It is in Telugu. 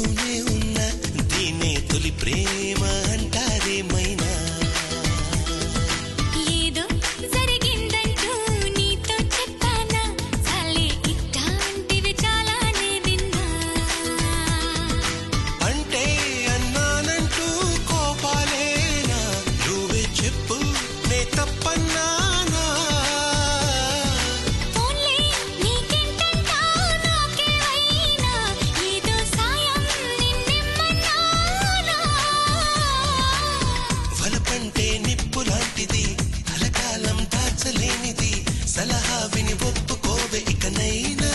చేసుకునే ఉన్నా దీనే తొలి ప్రేమ అంటారేమైనా ఏదో జరిగిందంటూ నీతో చెప్పానా? చాలే ఇట్లాంటివి చాలానే విన్నా. అంటే అన్నానంటూ కోపాలేనా? తప్పన్నా? సలహా విని ఒప్పుకోవే ఇకనైనా